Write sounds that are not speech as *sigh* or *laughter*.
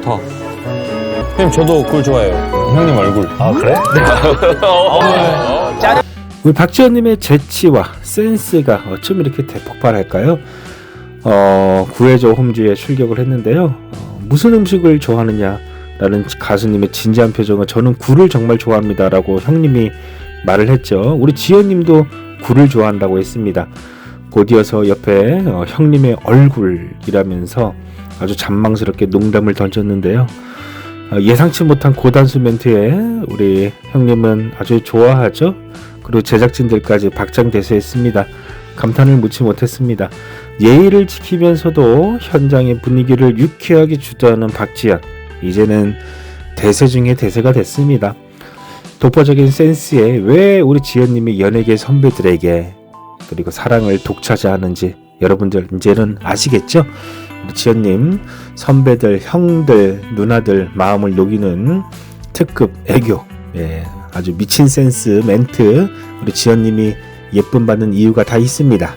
좋다. 형님, 저도 꿀 좋아해요. 형님 얼굴. 아 그래? *laughs* 우리 박지현님의 재치와 센스가 어쩜 이렇게 대폭발할까요? 어, 구해줘 홈즈에 출격을 했는데요. 어, 무슨 음식을 좋아하느냐라는 가수님의 진지한 표정은 저는 굴을 정말 좋아합니다라고 형님이 말을 했죠. 우리 지현님도 굴을 좋아한다고 했습니다. 곧이어서 옆에 어, 형님의 얼굴이라면서 아주 잔망스럽게 농담을 던졌는데요. 어, 예상치 못한 고단수 멘트에 우리 형님은 아주 좋아하죠. 그리고 제작진들까지 박장대소했습니다. 감탄을 묻지 못했습니다. 예의를 지키면서도 현장의 분위기를 유쾌하게 주도하는 박지현. 이제는 대세 중에 대세가 됐습니다. 독보적인 센스에 왜 우리 지현님이 연예계 선배들에게 그리고 사랑을 독차지하는지 여러분들 이제는 아시겠죠? 지현님 선배들, 형들, 누나들 마음을 녹이는 특급 애교. 예, 아주 미친 센스 멘트 우리 지현님이 예쁨 받는 이유가 다 있습니다.